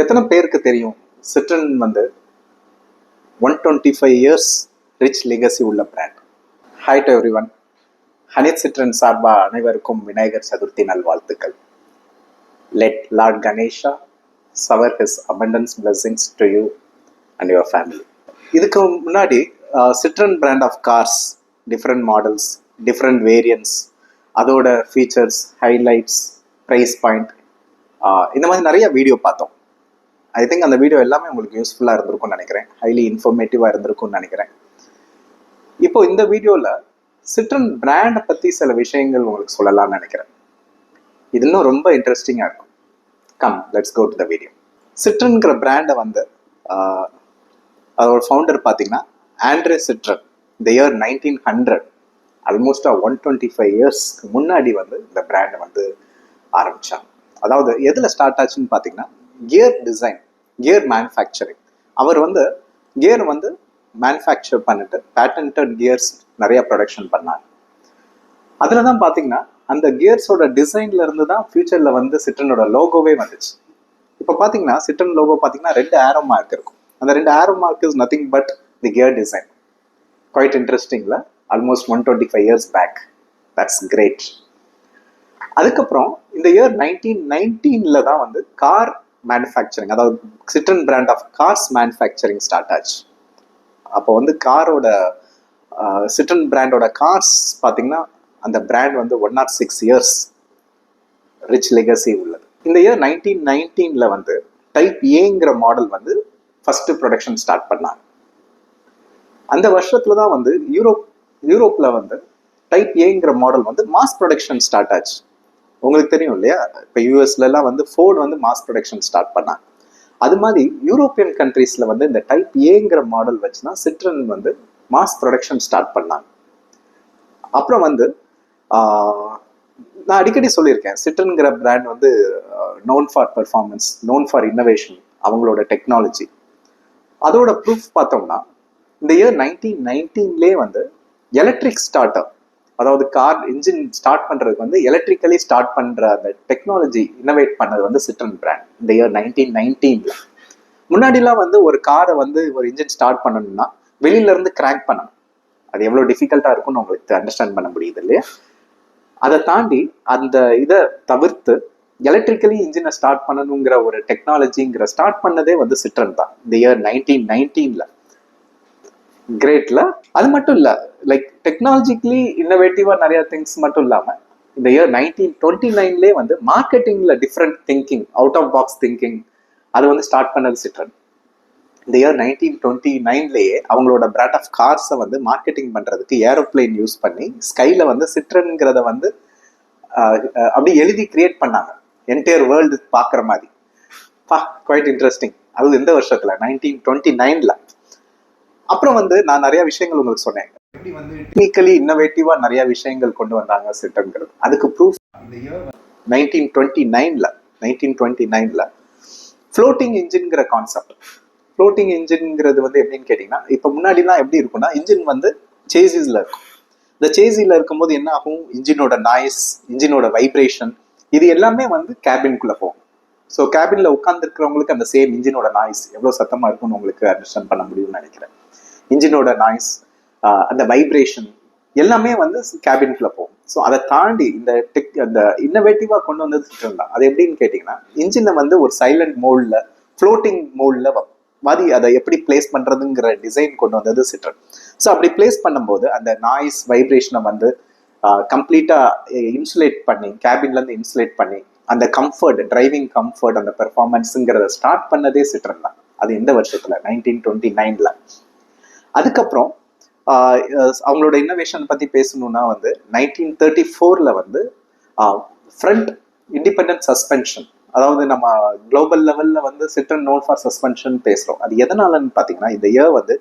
எத்தனை பேருக்கு தெரியும்? சிட்ரன் வந்து one twenty five years rich legacy உள்ள brand hi to everyone ஹனித் சிட்ரன் சார்பா அனைவருக்கும் விநாயகர் சதுர்த்தி நல்வாழ்த்துக்கள். Let Lord Ganesha shower his abundance blessings to you and your family இதுக்கு முன்னாடி Citroen brand of cars different models different variants அதோட features highlights price point இந்த மாதிரி நிறைய வீடியோ பார்த்தோம். ஐ திங்க் அந்த வீடியோ எல்லாமே உங்களுக்கு யூஸ்ஃபுல்லாக இருந்திருக்கும்னு நினைக்கிறேன். ஹைலி இன்ஃபர்மேட்டிவாக இருந்திருக்கும்னு நினைக்கிறேன். இப்போ இந்த வீடியோவில் சிட்ரன் பிராண்டை பற்றி சில விஷயங்கள் உங்களுக்கு சொல்லலாம்னு நினைக்கிறேன். இது இன்னும் ரொம்ப இன்ட்ரெஸ்டிங்காக இருக்கும். Come let's go to the video சிட்ரன்கிற பிராண்டை வந்து அதோட ஃபவுண்டர் பார்த்தீங்கன்னா ஆண்ட்ரே சிட்ரன் இந்த இயர் நைன்டீன் ஹண்ட்ரட் ஆல்மோஸ்டாக ஒன் டுவெண்ட்டி ஃபைவ் இயர்ஸ்க்கு முன்னாடி வந்து இந்த பிராண்டை வந்து ஆரம்பித்தாங்க அதாவது எதில் ஸ்டார்ட் ஆச்சுன்னு பார்த்தீங்கன்னா கியர் டிசைன் கியர் மேனுஃபேக்சரிங் அவர் வந்து கியர் வந்து மேனுஃபேக்சர் பண்ணிட்டு பேட்டன்டட் கியர்ஸ் நிறைய ப்ரொடக்ஷன் பண்ணாங்க அதில் தான் பார்த்தீங்கன்னா அந்த கியர்ஸோட டிசைன்ல இருந்து தான் ஃபியூச்சரில் வந்து சிட்ரனோட லோகோவே வந்துச்சு. இப்போ பார்த்தீங்கன்னா சிட்ரன் லோகோ பார்த்தீங்கன்னா ரெண்டு ஆரோ மார்க் இருக்கும். அந்த ரெண்டு arrow mark is nothing but the gear design quite இன்ட்ரெஸ்டிங்ல almost one twenty five years back that's great அதுக்கப்புறம் இந்த இயர் நைன்டீன் நைன்டீன்ல தான் வந்து கார் மேனுஃபேக்சரிங் அதாவது Citroen brand of cars manufacturing start ஆச்சு. அப்போ வந்து காரோட சிட்ரன் பிராண்டோட கார்ஸ் பார்த்தீங்கன்னா அந்த பிராண்ட் வந்து one not six years rich legacy உள்ளது. இந்த இயர் நைன்டீன் நைன்டீனில் வந்து டைப் ஏங்கிற மாடல் வந்து ஃபஸ்ட்டு ப்ரொடக்ஷன் ஸ்டார்ட் பண்ணாங்க. அந்த வருஷத்தில் தான் வந்து யூரோப் யூரோப்பில் வந்து டைப் ஏங்கிற மாடல் வந்து மாஸ் ப்ரொடக்ஷன் ஸ்டார்ட் ஆச்சு. உங்களுக்கு தெரியும் இல்லையா? இப்போ யூஎஸ்லலாம் வந்து ஃபோர்டு வந்து மாஸ் ப்ரொடக்ஷன் ஸ்டார்ட் பண்ணாங்க. அது மாதிரி யூரோப்பியன் கண்ட்ரீஸில் வந்து இந்த டைப் ஏங்கிற மாடல் வச்சு தான் சிட்ரன் வந்து மாஸ் ப்ரொடக்ஷன் ஸ்டார்ட் பண்ணாங்க. அப்புறம் வந்து நான் அடிக்கடி சொல்லியிருக்கேன் சிட்ரன்கிற பிராண்ட் வந்து known for performance known for innovation அவங்களோட டெக்னாலஜி அதோட ப்ரூஃப் பார்த்தோம்னா இந்த இயர் நைன்டீன் நைன்டீன்லேயே வந்து எலக்ட்ரிக் ஸ்டார்ட் அப் அதாவது கார் இன்ஜின் ஸ்டார்ட் பண்றதுக்கு வந்து எலக்ட்ரிக்கலி ஸ்டார்ட் பண்ற அந்த டெக்னாலஜி இன்னோவேட் பண்ணது வந்து சிட்ரன் பிராண்ட் இந்த இயர் நைன்டீன் நைன்டீன்ல முன்னாடிலாம் வந்து ஒரு காரை வந்து ஒரு இன்ஜின் ஸ்டார்ட் பண்ணணும்னா வெளியில இருந்து கிராக் பண்ணணும். அது எவ்வளவு டிஃபிகல்ட்டா இருக்கும்னு உங்களுக்கு அண்டர்ஸ்டாண்ட் பண்ண முடியுது இல்லையா? அதை தாண்டி அந்த இதை தவிர்த்து எலக்ட்ரிக்கலி இன்ஜினை ஸ்டார்ட் பண்ணணுங்கிற ஒரு டெக்னாலஜிங்கிற ஸ்டார்ட் பண்ணதே வந்து சிட்ரன் தான். இந்த இயர் நைன்டீன் நைன்டீன்ல கிரேட்ல அது மட்டும் இல்லை லைக் டெக்னாலஜிக்கலி இன்னோவேட்டிவாக நிறையா திங்ஸ் மட்டும் இல்லாமல் இந்த இயர் நைன்டீன் டுவெண்ட்டி நைன்லேயே வந்து மார்க்கெட்டிங்கில் different thinking out of box thinking அது வந்து ஸ்டார்ட் பண்ணது சிட்ரன் இந்த இயர் நைன்டீன் டுவெண்ட்டி நைன்லேயே அவங்களோட பிராண்ட் ஆஃப் கார்ஸை வந்து மார்க்கெட்டிங் பண்ணுறதுக்கு ஏரோப்ளேன் யூஸ் பண்ணி ஸ்கைல வந்து சிட்ரன்ங்கிறத வந்து அப்படி எழுதி கிரியேட் பண்ணாங்க. என்டையர் வேர்ல்டு பார்க்குற மாதிரி. பா குவைட் இன்ட்ரெஸ்டிங் அது இந்த வருஷத்தில்? நைன்டீன் டுவெண்ட்டி நைனில் அப்புறம் வந்து நான் நிறைய விஷயங்கள் உங்களுக்கு சொன்னேன். எப்படி வந்து டெக்னிக்கலி இன்னோவேட்டிவா நிறைய விஷயங்கள் கொண்டு வந்தாங்க சிட்டங்கிறது அதுக்கு ப்ரூஃப் நைன்டீன் டுவெண்ட்டி நைன்ல நைன்டீன் டுவெண்ட்டி நைன்ல ஃப்ளோட்டிங் இன்ஜின்ங்கிற கான்செப்ட் ஃப்ளோட்டிங் இன்ஜின்ங்கிறது வந்து எப்படின்னு கேட்டிங்கன்னா இப்போ முன்னாடிலாம் எப்படி இருக்கும்னா இன்ஜின் வந்து சேசிஸ்ல இருக்கும். இந்த சேசில இருக்கும்போது என்ன ஆகும்? இன்ஜினோட நாய்ஸ் இன்ஜினோட வைப்ரேஷன் இது எல்லாமே வந்து கேபின்குள்ள போகும். ஸோ கேபின்ல உட்காந்துருக்கிறவங்களுக்கு அந்த சேம் இன்ஜினோட நாய்ஸ் எவ்வளோ சத்தமா இருக்கும்னு உங்களுக்கு அண்டர்ஸ்டாண்ட் பண்ண முடியும்னு நினைக்கிறேன். இன்ஜினோட நாய்ஸ் அந்த வைப்ரேஷன் எல்லாமே வந்து கேபின்குள்ள போகும். ஸோ அதை தாண்டி இந்த டெக் அந்த இன்னோவேட்டிவாக கொண்டு வந்தது சிஸ்டம் தான். அது எப்படின்னு கேட்டிங்கன்னா இன்ஜினை வந்து ஒரு சைலண்ட் மோல்டில் ஃப்ளோட்டிங் மோல்டில் மாதிரி அதை எப்படி பிளேஸ் பண்ணுறதுங்கிற டிசைன் கொண்டு வந்தது சிட்ரன் ஸோ அப்படி பிளேஸ் பண்ணும்போது அந்த நாய்ஸ் வைப்ரேஷனை வந்து கம்ப்ளீட்டாக இன்சுலேட் பண்ணி கேபின்ல இருந்து இன்சுலேட் பண்ணி அந்த கம்ஃபர்ட் டிரைவிங் கம்ஃபர்ட் அந்த பெர்ஃபார்மன்ஸுங்கிறத ஸ்டார்ட் பண்ணதே சிட்ரன் தான். அது எந்த வருஷத்தில்? நைன்டீன் டுவெண்ட்டி நைனில் அதுக்கப்புறம் அவங்களோட இன்னோவேஷன் பத்தி பேசணும்னா வந்து நைன்டீன் தேர்ட்டி ஃபோர்ல வந்து ஃப்ரண்ட் இண்டிபெண்டன்ட் சஸ்பென்ஷன் அதாவது நம்ம குளோபல் லெவல்ல வந்து சிட்ரன் நோன் ஃபார் சஸ்பென்ஷன் பேசுறோம். அது எதனாலன்னு பாத்தீங்கன்னா இந்த இயர் வந்து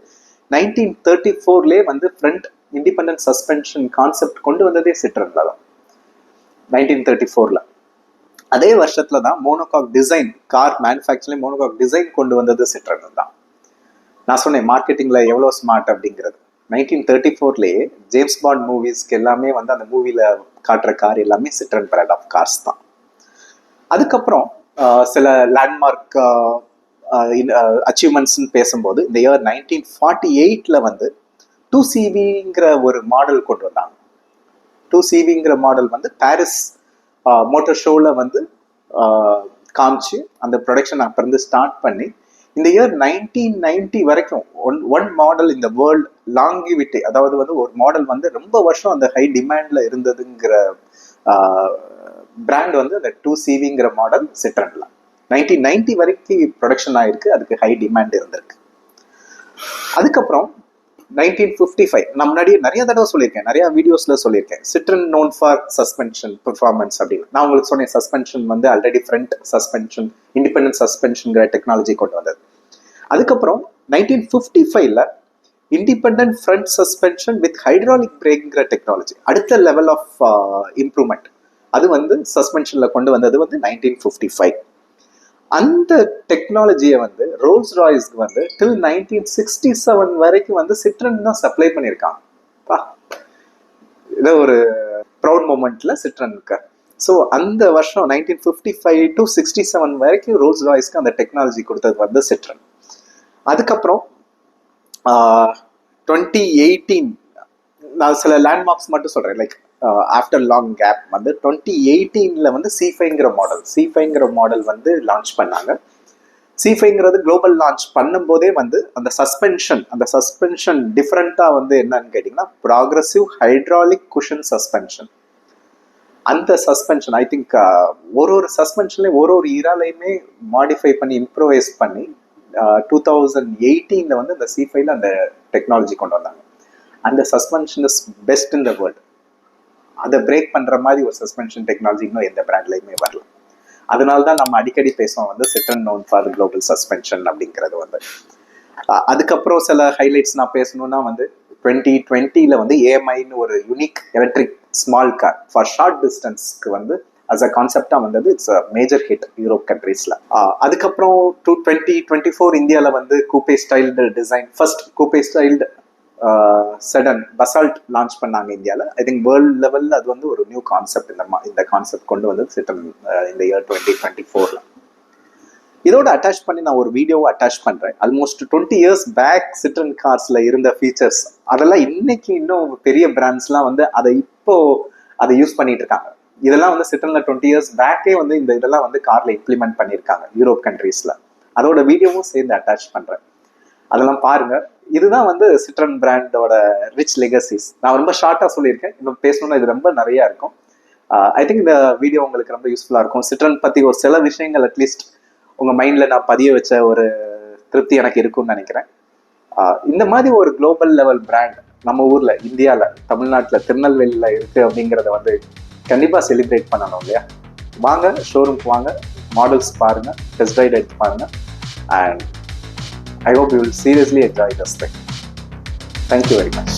நைன்டீன் தேர்ட்டி ஃபோர்லேயே வந்து ஃப்ரண்ட் இண்டிபெண்டன்ஸ் சஸ்பென்ஷன் கான்செப்ட் கொண்டு வந்ததே சிட்ரன்ல தான். நைன்டீன் தேர்ட்டி ஃபோர்ல அதே வருஷத்துல தான் monocoque design car manufacturing monocoque design கொண்டு வந்தது சிட்ரன் தான். நான் சொன்னேன் மார்க்கெட்டிங்ல எவ்வளோ ஸ்மார்ட் அப்படிங்கிறது. நைன்டீன் தேர்ட்டி ஃபோர்லேயே ஜேம்ஸ் பாண்ட் மூவிஸ்க்கு எல்லாமே வந்து அந்த மூவியில் காட்டுற கார் எல்லாமே சிட்ரன் பிராண்ட் ஆஃப் கார்ஸ் தான். அதுக்கப்புறம் சில லேண்ட்மார்க் அச்சீவ்மெண்ட்ஸ்னு பேசும்போது இந்த இயர் நைன்டீன் ஃபார்ட்டி எயிட்டில் வந்து டூ சிவிங்கிற ஒரு மாடல் கொண்டு வந்தாங்க. டூ சிவிங்கிற மாடல் வந்து பாரிஸ் மோட்டர் ஷோவில் வந்து காமிச்சு அந்த ப்ரொடக்ஷன் அப்போ இருந்து ஸ்டார்ட் பண்ணி இந்த இயர் நைன்டீன் நைன்டி வரைக்கும் ஒன் ஒன் மாடல் இந்த வேர்ல்டு லாங்கிவிட்டி அதாவது வந்து ஒரு மாடல் வந்து ரொம்ப வருஷம் அந்த ஹை டிமாண்ட்ல இருந்ததுங்கிற பிராண்ட் வந்து அந்த டூ சிவிங்கிற மாடல் சிட்ரன்ல நைன்டீன் நைன்டி வரைக்கும் ப்ரொடக்ஷன் ஆயிருக்கு அதுக்கு ஹை டிமாண்ட் இருந்திருக்கு. அதுக்கப்புறம் நைன்டீன் ஃபிஃப்டி ஃபைவ் நான் முன்னாடி நிறைய தடவை சொல்லியிருக்கேன் நிறைய வீடியோஸ்ல சொல்லியிருக்கேன். Citroen known for suspension performance அப்படின்னு. நான் உங்களுக்கு சொன்னேன் சஸ்பென்ஷன் வந்து ஆல்ரெடி ஃப்ரண்ட் சஸ்பென்ஷன் இண்டிபெண்டன்ட் சஸ்பென்ஷன்ங்கிற டெக்னாலஜி கொண்டு வந்தது. அதுக்கப்புறம் நைன்டீன் ஃபிஃப்டி ஃபைவ்ல independent front suspension with hydraulic பிரேக்ங்கிற technology அடுத்த லெவல் ஆஃப் இம்ப்ரூவ்மெண்ட் அது வந்து சஸ்பென்ஷனில் கொண்டு வந்தது வந்து நைன்டீன் ஃபிஃப்டி ஃபைவ் அந்த டெக்னாலஜியை வந்து ரோல்ஸ் ராய்ஸ்க்கு வந்து டில் நைன்டீன் சிக்ஸ்டி செவன் வரைக்கும் வந்து சிட்ரன் தான் சப்ளை பண்ணியிருக்காங்க. பா ஒரு ப்ரௌட் மூமெண்ட்ல சிட்ரனுக்கு ஸோ அந்த வருஷம் nineteen fifty five to sixty seven வரைக்கும் ரோல்ஸ் ராய்ஸ்க்கு அந்த டெக்னாலஜி கொடுத்தது வந்து சிட்ரன் அதுக்கப்புறம் டுவெண்ட்டி எயிட்டீன் நான் சில லேண்ட்மார்க்ஸ் மட்டும் சொல்கிறேன் லைக் ஆஃப்டர் லாங் கேப் வந்து டுவெண்ட்டி எயிட்டீனில் வந்து சிஃபைங்கிற மாடல் சிஃபைங்கிற மாடல் வந்து லான்ச் பண்ணாங்க. சிஃபைங்கிறது குளோபல் லான்ச் பண்ணும்போதே வந்து அந்த சஸ்பென்ஷன் அந்த சஸ்பென்ஷன் டிஃப்ரெண்ட்டாக வந்து என்னன்னு கேட்டிங்கன்னா ப்ராக்ரஸிவ் ஹைட்ராலிக் குஷன் சஸ்பென்ஷன் அந்த சஸ்பென்ஷன் ஐ திங்க் ஒரு ஒரு சஸ்பென்ஷன்லேயும் ஒரு ஒரு இராலையுமே மாடிஃபை பண்ணி இம்ப்ரூவைஸ் பண்ணி டூ தௌசண்ட் எயிட்டீனில் வந்து அந்த ஃபைவ்ல அந்த டெக்னாலஜி கொண்டு வந்தாங்க. அந்த suspension is best in the world அதை பிரேக் பண்ணுற மாதிரி ஒரு சஸ்பென்ஷன் டெக்னாலஜி இன்னும் எந்த பிராண்ட்லையுமே வரல. அதனால தான் நம்ம அடிக்கடி பேசுவோம் வந்து Citroen known for global suspension அப்படிங்கிறது வந்து. அதுக்கப்புறம் சில ஹைலைட்ஸ் நான் பேசணும்னா வந்து டுவெண்ட்டி டுவெண்ட்டியில் வந்து ஏஎம்ஐன்னு ஒரு unique electric small car for short டிஸ்டன்ஸ்க்கு வந்து அஸ் அ கான்செப்டாக வந்தது. It's a major hit Europe கண்ட்ரீஸில் அதுக்கப்புறம் டூ டுவெண்ட்டி டுவெண்ட்டி ஃபோர் இந்தியாவில் வந்து coupe styled design first coupe styled sedan Basalt launch பண்ணாங்க இந்தியாவில் ஐ திங்க் வேர்ல்ட் லெவலில் அது வந்து ஒரு நியூ கான்செப்ட் இந்த மா- இந்த கான்செப்ட் கொண்டு வந்து சிட்டம் இந்த இயர் டுவெண்ட்டி டுவெண்ட்டி ஃபோரில் இதோட அட்டாச் பண்ணி நான் ஒரு வீடியோவை அட்டாச் பண்ணுறேன் almost twenty years back Citroen கார்ஸில் இருந்த ஃபீச்சர்ஸ் அதெல்லாம் இன்னைக்கு இன்னும் பெரிய பிராண்ட்ஸ்லாம் வந்து அதை இப்போ அதை யூஸ் பண்ணிட்டு இருக்காங்க. இதெல்லாம் வந்து சிட்ரன்ல டுவெண்ட்டி இயர்ஸ் பேக்கே வந்து இந்த இதெல்லாம் வந்து காரில் இம்ப்ளிமெண்ட் பண்ணியிருக்காங்க யூரோப் கண்ட்ரீஸில் அதோட வீடியோவும் சேர்ந்து அட்டாச் பண்ணுறேன் அதெல்லாம் பாருங்க. இதுதான் வந்து சிட்ரன் பிராண்டோட ரிச் லெகசிஸ் நான் ரொம்ப ஷார்ட்டாக சொல்லியிருக்கேன். இன்னும் பேசணும்னா இது ரொம்ப நிறையா இருக்கும். Uh, ஐ திங்க் இந்த வீடியோ உங்களுக்கு ரொம்ப யூஸ்ஃபுல்லாக இருக்கும். சிட்ரன் பற்றி ஒரு சில விஷயங்கள் அட்லீஸ்ட் உங்கள் மைண்டில் நான் பதிய வச்ச ஒரு திருப்தி எனக்கு இருக்கும்னு நினைக்கிறேன். Uh, இந்த மாதிரி ஒரு குளோபல் லெவல் பிராண்ட் நம்ம ஊரில் இந்தியாவில் தமிழ்நாட்டில் திருநெல்வேலியில் இருக்குது அப்படிங்கிறத வந்து கண்டிப்பாக செலிப்ரேட் பண்ணணும் இல்லையா? வாங்க ஷோரூம்க்கு வாங்க மாடல்ஸ் பாருங்க டெஸ்ட் ரைட் எடுத்து பாருங்க. And I hope you will seriously enjoy this thing thank you very much